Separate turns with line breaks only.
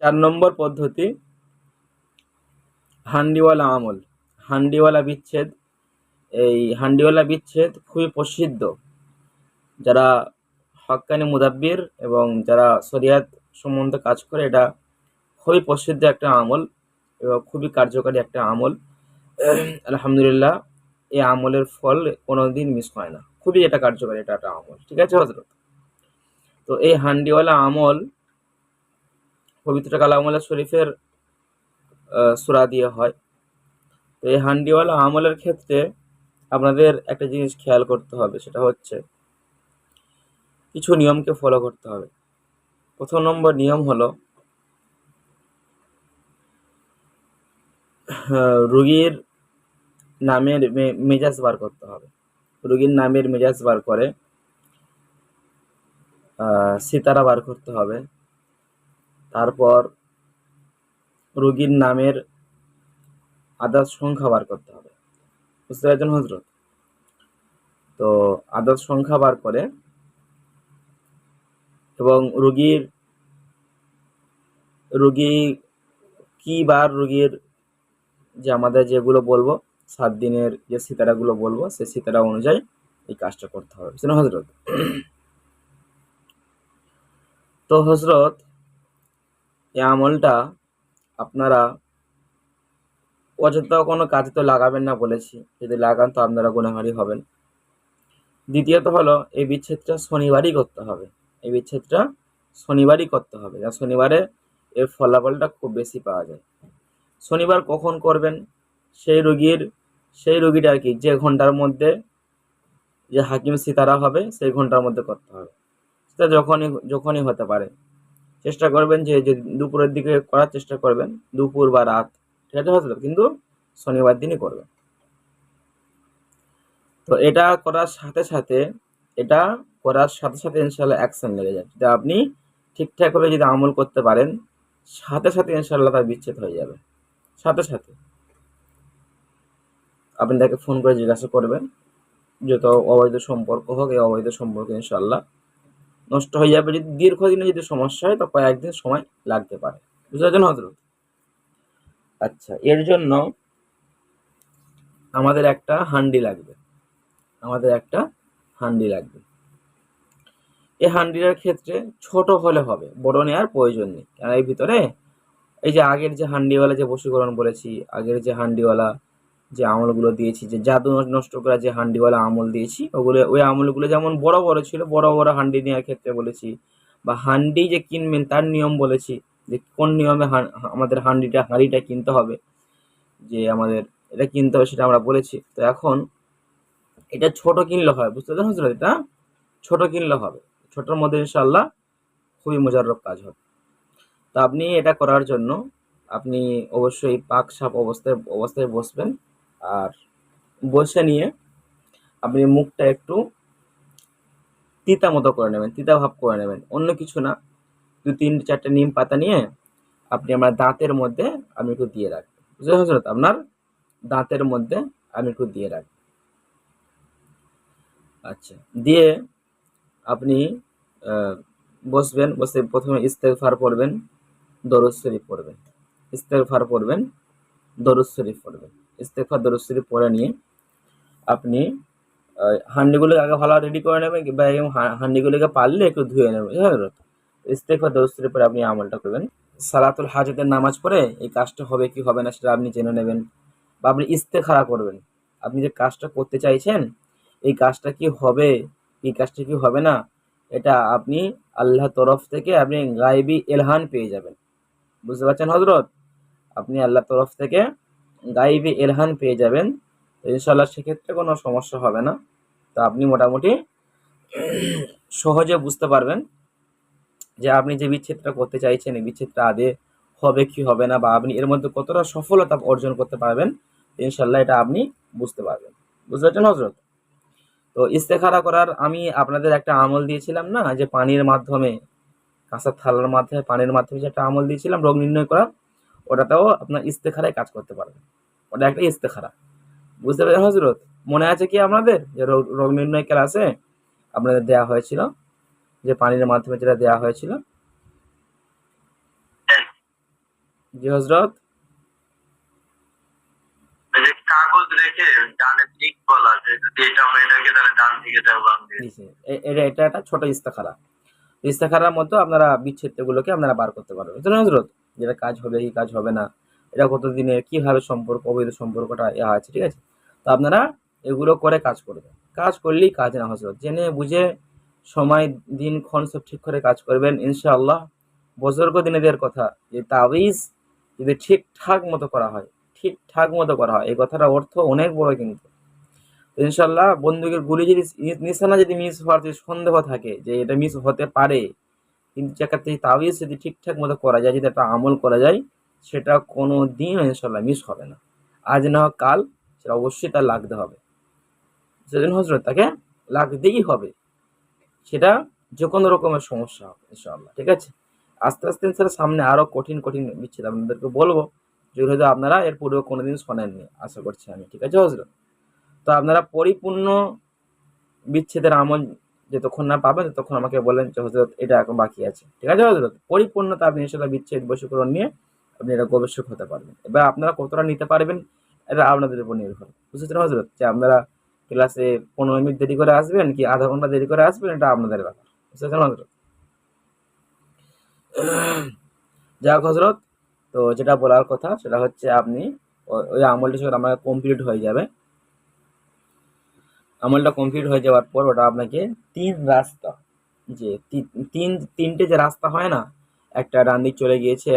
চার নম্বর পদ্ধতি, হান্ডিওয়ালা আমল। হান্ডিওয়ালা বিচ্ছেদ, এই হান্ডিওয়ালা বিচ্ছেদ খুবই প্রসিদ্ধ। যারা হক্কানি মুদাব্বির এবং যারা শরিয়াত সম্বন্ধে কাজ করে, এটা খুবই প্রসিদ্ধ একটা আমল এবং খুবই কার্যকারী একটা আমল। আলহামদুলিল্লাহ, এই আমলের ফল কোনো দিন মিস হয় না। খুবই এটা কার্যকারী এটা একটা আমল, ঠিক আছে হজরত তো এই হান্ডিওয়ালা আমল পবিত্র কালামুল্লাহ শরীফের সুরা দিয়ে হয়। তো এই হান্ডিওয়ালা আমলের ক্ষেত্রে আপনাদের একটা জিনিস খেয়াল করতে হবে, সেটা হচ্ছে কিছু নিয়মকে ফলো করতে হবে। প্রথম নম্বর নিয়ম হলো রুগীর নামের মেজাজ বার করতে হবে। রুগীর নামের মেজাজ বার করে সিতারা বার করতে হবে। তারপর রুগীর নামের আদার সংখ্যা বার করতে হবে। বুঝতে পারছেন হজরত তো আদার সংখ্যা বার করে এবং রুগীর, রুগী কি বার রুগীর যে আমাদের যেগুলো বলব, সাত দিনের যে সিতারাগুলো বলব, সেই সিতারা অনুযায়ী এই কাজটা করতে হবে। বুঝলেন হজরত তো হজরত এই আমলটা আপনারা অযথা কোনো কাজে তো লাগাবেন না বলেছি। যদি লাগান তো আপনারা গুণাহারি হবেন। দ্বিতীয়ত হলো, এই বিচ্ছেদটা শনিবারই করতে হবে। এই বিচ্ছেদটা শনিবারই করতে হবে। যা শনিবারে এর ফলাফলটা খুব বেশি পাওয়া যায়। শনিবার কখন করবেন? সেই রোগীর, সেই রোগীটা আর কি, যে ঘণ্টার মধ্যে যে হাকিম সিতারা হবে, সেই ঘণ্টার মধ্যে করতে হবে। সেটা যখনই যখনই হতে পারে। চেষ্টা করবেন যে দুপুরের দিকে করার চেষ্টা করবেন, দুপুর বা রাত, ঠিক আছে হতে কিন্তু শনিবার দিনই করবেন। তো এটা করার সাথে সাথে, এটা করার সাথে সাথে ইনশাল্লাহ অ্যাকশন লেগে যায় যদি আপনি ঠিকঠাকভাবে যদি আমল করতে পারেন, সাথে সাথে ইনশাল্লাহ তার বিচ্ছেদ হয়ে যাবে। সাথে সাথে। আপনি তাকে ফোন করে জিজ্ঞাসা করবেন, যত অবৈধ সম্পর্ক হোক, এই অবৈধ সম্পর্ক ইনশাল্লাহ নষ্ট হয়ে যাবে, যদি দীর্ঘদিনে যদি সমস্যা হয়, তো কয়েকদিন সময় লাগতে পারে। বুঝতে পারছেন হজরত? আচ্ছা এর জন্য আমাদের একটা হান্ডি লাগবে। আমাদের একটা হান্ডি লাগবে। এই হান্ডিটার ক্ষেত্রে ছোট হলে হবে, বড় নেওয়ার প্রয়োজন নেই। কারণ এই ভিতরে এই যে আগের যে হান্ডিওয়ালা যে বশীকরণ বলেছি, আগের যে হান্ডিওয়ালা যে আমলগুলো দিয়েছি, যে জাদু নষ্ট করা যে হান্ডিওয়ালা আমল দিয়েছি, ওগুলো ওই আমলগুলো যেমন বড় বড় ছিল, বড় বড় হান্ডি নেওয়ার ক্ষেত্রে বলেছি, বা হান্ডি যে কিনবেন তার নিয়ম বলেছি, যে কোন নিয়মে আমাদের হান্ডিটা, হাঁড়িটা কিনতে হবে, যে আমাদের এটা কিনতে হবে সেটা আমরা বলেছি। তো এখন এটা ছোট কিনলে হয়, বুঝতে পারছেন এটা ছোট কিনলে হবে, ছোটোর মধ্যে ইনশাল্লাহ খুবই মোজাররব কাজ হবে। তো আপনি এটা করার জন্য আপনি অবশ্যই পাক সাপ অবস্থায় অবস্থায় বসবেন। আর বসে নিয়ে আপনি মুখটা একটু তিতা মতো করে নেবেন, তিতা ভাব করে নেবেন। অন্য কিছু না। দু, তিন, চারটে নিম পাতা নিয়ে আপনি আমার দাঁতের মধ্যে আপনি একটু দিয়ে রাখবেন বুঝতে পারছেন আপনার দাঁতের মধ্যে আপনি একটু দিয়ে রাখবেন আচ্ছা দিয়ে আপনি বসবেন, বসে প্রথমে ইস্তেগফার পড়বেন, দরুদ শরীফ পড়বেন। ইস্তেগফার পড়বেন, দরুদ শরীফ পড়বেন। ইস্তেগফার দরুদ পরে নিয়ে আপনি হান্ডিগুলোকে আগে ভালো রেডি করে নেবেন বা হান্ডিগুলোকে পারলে একটু ধুয়ে নেবেন হ্যাঁ ইস্তেগফার দরুদ পরে আপনি আমলটা করবেন। সালাতুল হাজতের নামাজ পড়ে এই কাজটা হবে কি হবে না সেটা আপনি জেনে নেবেন বা আপনি ইস্তেখারা করবেন। আপনি যে কাজটা করতে চাইছেন, এই কাজটা কি হবে এই কাজটা কি হবে না, এটা আপনি আল্লাহ তরফ থেকে আপনি গাইবি এলহান পেয়ে যাবেন। বুঝতে পারছেন হজরত আপনি আল্লাহ তরফ থেকে গাইবি, এলহান পেয়ে যাবেন। তো ইনশাল্লাহ সেক্ষেত্রে কোনো সমস্যা হবে না। তো আপনি মোটামুটি সহজে বুঝতে পারবেন যে আপনি যে বিচ্ছেদটা করতে চাইছেন, এই বিচ্ছেদটা আদে হবে কি হবে না বা আপনি এর মধ্যে কতটা সফলতা অর্জন করতে পারবেন ইনশাল্লাহ এটা আপনি বুঝতে পারবেন। বুঝতে পারছেন হজরত তো ইস্তেখারা করার আমি আপনাদের একটা আমল দিয়েছিলাম না, যে পানির মাধ্যমে কাঁসার থালার মাধ্যমে, পানির মাধ্যমে যে একটা আমল দিয়েছিলাম, রোগ নির্ণয় করা ওটাতেও আপনার ইস্তেখারায় কাজ করতে পারবেন। ওটা একটা ইস্তেখারা। বুঝতে পারছেন হজরত মনে আছে কি আপনাদের? যে রোগ নির্ণয় ক্লাসে আপনাদের দেওয়া হয়েছিল? যে পানির মাধ্যমে যেটা দেওয়া হয়েছিল? জি হজরত
এটা হয়ে
জি এ- এটা এটা একটা ছোট ইস্তেখারা। ইস্তেখারার মতো আপনারা বিচ্ছেদগুলোকে আপনারা বার করতে পারবেন। হজরত যেটা কাজ হবে কি কাজ হবে না, এটা কত দিনের কীভাবে সম্পর্ক, অবৈধ সম্পর্কটা ইয়া আছে, ঠিক আছে? তো আপনারা এগুলো করে কাজ করবেন। কাজ করলেই কাজ না হজরত জেনে বুঝে সময়, দিন, ক্ষণ সব ঠিক করে কাজ করবেন, ইনশাআল্লাহ। বজর্গ দিনেদের কথা, যে তাবিজ যদি ঠিকঠাক মতো করা হয়, ঠিকঠাক মতো করা হয়, এই কথাটা অর্থ অনেক বড় কিন্তু। ইনশাল্লাহ বন্দুকের গুলি যদি নিশানা যদি মিস হওয়ার যদি সন্দেহ থাকে যে এটা মিস হতে পারে কিন্তু জায়গাতে তাবিজ যদি ঠিকঠাক মতো করা যায়, যদি একটা আমল করা যায়, সেটা কোনো দিন ইনশাল্লাহ মিস হবে না। আজ না কাল, সেটা অবশ্যই তার লাগতে হবে। সেদিন হজরত তাকে লাগতেই হবে। সেটা যে কোনো রকমের সমস্যা হবে, ইনশাআল্লাহ, ঠিক আছে? আস্তে আস্তে ইনশাল্লাহ সামনে আরও কঠিন কঠিন বিচ্ছেদ আপনাদেরকে বলব, যেগুলো হয়তো আপনারা এর পূর্বে কোনোদিন শোনেননি, আশা করছি আমি, ঠিক আছে হজরত তো আপনারা পরিপূর্ণ বিচ্ছেদের আমল যতক্ষণ না পাবেন ততক্ষণ আমাকে বলেন যে হজরত এটা এখন বাকি আছে। ঠিক আছে হজরত পরিপূর্ণতা আপনি ইনশাল্লাহ বিচ্ছেদ বশীকরণ নিয়ে আপনি এটা গবেষক হতে পারবেন। এবার আপনারা কতটা নিতে পারবেন, এটা আপনাদের উপর নির্ভর। বুঝতে হজরত যে আপনারা ক্লাসে পনেরো মিনিট দেরি করে আসবেন কি আধা ঘণ্টা দেরি করে আসবেন, এটা আপনাদের ব্যাপার। বুঝতে পারছেন হজরত যাক হজরত তো যেটা বলার কথা সেটা হচ্ছে আপনি ওই আমলটি যখন আমার কমপ্লিট হয়ে যাবে আমলটা কমপ্লিট হয়ে যাওয়ার পর ওটা আপনাকে তিন রাস্তা, যে তিন, তিনটে যে রাস্তা হয় না, একটা ডান দিক চলে গিয়েছে